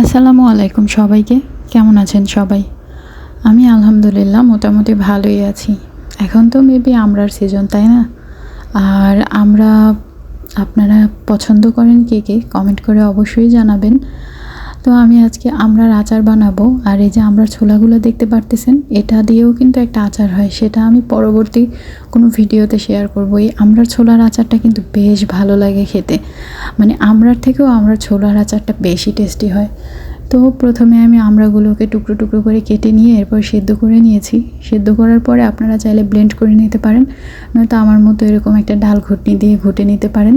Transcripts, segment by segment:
আসসালামু আলাইকুম সবাইকে। কেমন আছেন সবাই? আমি আলহামদুলিল্লাহ মোটামুটি ভালোই আছি। এখন তো মেবি আমরার সিজন তাই না? আর আমরা, আপনারা পছন্দ করেন কে কে? কমেন্ট করে অবশ্যই জানাবেন। তো আমি আজকে আমরার আচার বানাবো। আর এই যে আমরার ছোলাগুলো দেখতে পারতেছেন, এটা দিয়েও কিন্তু একটা আচার হয়। সেটা আমি পরবর্তী কোনো ভিডিওতে শেয়ার করব। এই আমরার ছোলার আচারটা কিন্তু বেশ ভালো লাগে খেতে। মানে আমরার থেকেও আমরা ছোলার আচারটা বেশি টেস্টি হয়। তো প্রথমে আমি আমড়াগুলোকে টুকরো টুকরো করে কেটে নিয়ে এরপর সেদ্ধ করে নিয়েছি। সেদ্ধ করার পরে আপনারা চাইলে ব্লেন্ড করে নিতে পারেন। নয়তো আমার মতো এরকম একটা ডাল ঘুটনি দিয়ে ঘুটে নিতে পারেন।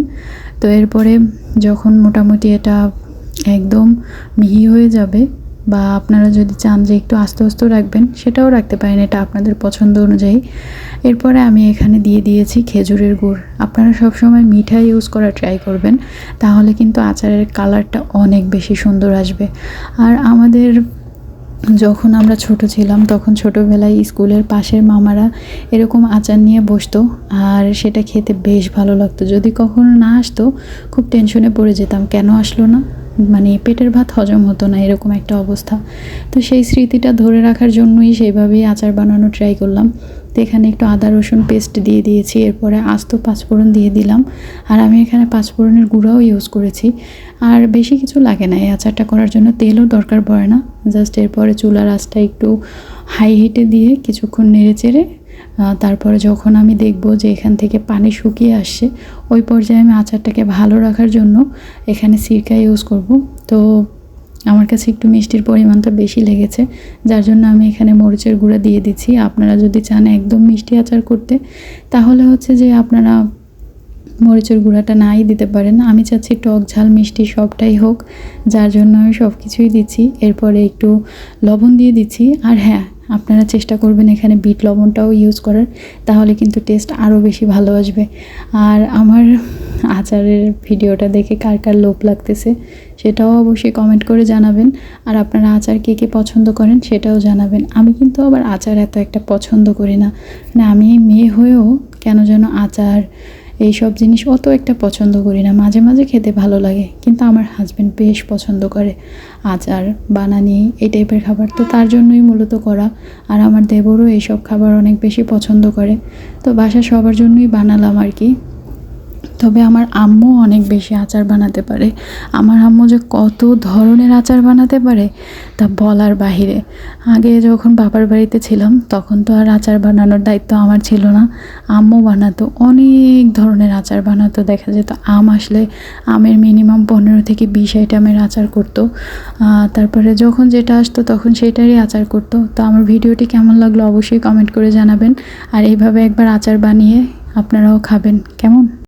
তো এরপরে যখন মোটামুটি এটা একদম মিহি হয়ে যাবে বা আপনারা যদি চান যে একটু আস্তে আস্তে রাখবেন, সেটাও রাখতে পারেন, এটা আপনাদের পছন্দ অনুযায়ী। এরপরে আমি এখানে দিয়ে দিয়েছি খেজুরের গুড়। আপনারা সবসময় মিঠা ইউজ করা ট্রাই করবেন, তাহলে কিন্তু আচারের কালারটা অনেক বেশি সুন্দর আসবে। আর আমাদের যখন আমরা ছোট ছিলাম, তখন ছোটোবেলায় স্কুলের পাশের মামারা এরকম আচার নিয়ে বসতো, আর সেটা খেতে বেশ ভালো লাগতো। যদি কখনো না আসতো, খুব টেনশনে পড়ে যেতাম, কেন আসলো না? মানে পেটের ভাত হজম হতো না, এরকম একটা অবস্থা। তো সেই স্মৃতিটা ধরে রাখার জন্যই সেইভাবেই আচার বানানো ট্রাই করলাম। তো এখানে একটু আদা, রসুন পেস্ট দিয়ে দিয়েছি, এরপরে আস্ত পাঁচফোড়ন দিয়ে দিলাম। আর আমি এখানে পাঁচফোড়নের গুঁড়াও ইউজ করেছি। আর বেশি কিছু লাগে না, এই আচারটা করার জন্য তেলও দরকার পড়ে না। জাস্ট এরপরে চুলার আঁচটা একটু হাই হিটে দিয়ে কিছুক্ষণ নেড়ে চেড়ে তারপরে যখন আমি দেখব যে এখান থেকে পানি শুকিয়ে আসছে, ওই পর্যায়ে আমি আচারটাকে ভালো রাখার জন্য এখানে সিরকা ইউজ করব। তো আমার কাছে একটু মিষ্টির পরিমাণটা বেশি লেগেছে, যার জন্য আমি এখানে মরিচের গুঁড়া দিয়ে দিচ্ছি। আপনারা যদি চান একদম মিষ্টি আচার করতে, তাহলে হচ্ছে যে আপনারা মরিচের গুঁড়াটা নাই দিতে পারেন। আমি চাচ্ছি টক ঝাল মিষ্টি সবটাই হোক, যার জন্য আমি সব কিছুই দিচ্ছি। এরপরে একটু লবণ দিয়ে দিচ্ছি। আর হ্যাঁ আপনারা চেষ্টা করবেন এখানে বিট লবণটাও ইউজ করার, তাহলে কিন্তু টেস্ট আরও বেশি ভালো আসবে। আর আমার আচারের ভিডিওটা দেখে কার কার লোভ লাগতেছে সেটাও অবশ্যই কমেন্ট করে জানাবেন। আর আপনারা আচার কে কে পছন্দ করেন সেটাও জানাবেন। আমি কিন্তু আবার আচার এত একটা পছন্দ করি না। মানে আমি মেয়ে হয়েও কেন যেন আচার এই সব জিনিস অত একটা পছন্দ করি না। মাঝে মাঝে খেতে ভালো লাগে, কিন্তু আমার হাজব্যান্ড বেশ পছন্দ করে আচার বানানি, এই টাইপের খাবার। তো তার জন্যই মূলত করা। আর আমার দেবরও এইসব খাবার অনেক বেশি পছন্দ করে। তো বাসা সবার জন্যই বানালাম আর কি। তবে আমার আম্মু অনেক বেশি আচার বানাতে পারে। আমার আম্মু যে কত ধরনের আচার বানাতে পারে তা বলার বাহিরে। আগে যখন বাবার বাড়িতে ছিলাম, তখন তো আর আচার বানানোর দায়িত্ব আমার ছিল না। আম্মু বানাতো, অনেক ধরনের আচার বানাতো। দেখা যেত আম আসলে আমের মিনিমাম পনেরো থেকে বিশ আইটেমের আচার করতো। তারপরে যখন যেটা আসতো তখন সেটারই আচার করতো। তো আমার ভিডিওটি কেমন লাগল অবশ্যই কমেন্ট করে জানাবেন। আর এইভাবে একবার আচার বানিয়ে আপনারাও খাবেন। কেমন?